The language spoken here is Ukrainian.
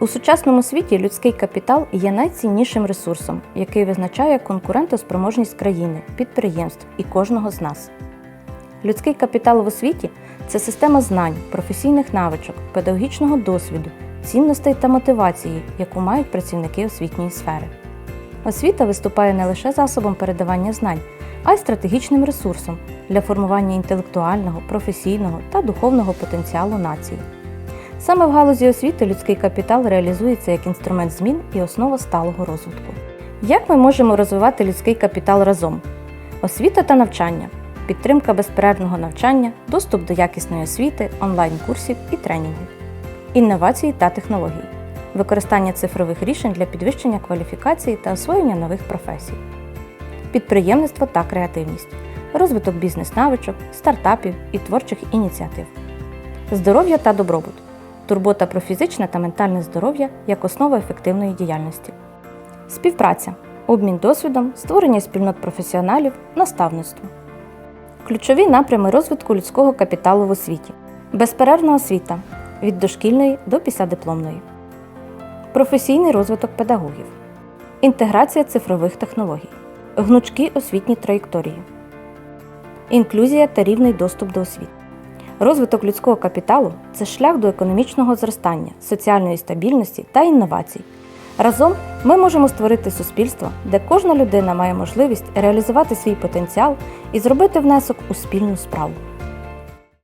У сучасному світі людський капітал є найціннішим ресурсом, який визначає конкурентоспроможність країни, підприємств і кожного з нас. Людський капітал в освіті це система знань, професійних навичок, педагогічного досвіду, цінностей та мотивації, яку мають працівники освітньої сфери. Освіта виступає не лише засобом передавання знань, а й стратегічним ресурсом для формування інтелектуального, професійного та духовного потенціалу нації. Саме в галузі освіти людський капітал реалізується як інструмент змін і основа сталого розвитку. Як ми можемо розвивати людський капітал разом? Освіта та навчання, підтримка безперервного навчання, доступ до якісної освіти, онлайн-курсів і тренінгів, інновації та технології, використання цифрових рішень для підвищення кваліфікації та освоєння нових професій, підприємництво та креативність, розвиток бізнес-навичок, стартапів і творчих ініціатив, здоров'я та добробут, турбота про фізичне та ментальне здоров'я як основа ефективної діяльності, співпраця, обмін досвідом, створення спільнот професіоналів, наставництво. Ключові напрями розвитку людського капіталу в освіті. Безперервна освіта від дошкільної до післядипломної. Професійний розвиток педагогів. Інтеграція цифрових технологій. Гнучкі освітні траєкторії. Інклюзія та рівний доступ до освіти. Розвиток людського капіталу це шлях до економічного зростання, соціальної стабільності та інновацій. Разом ми можемо створити суспільство, де кожна людина має можливість реалізувати свій потенціал і зробити внесок у спільну справу.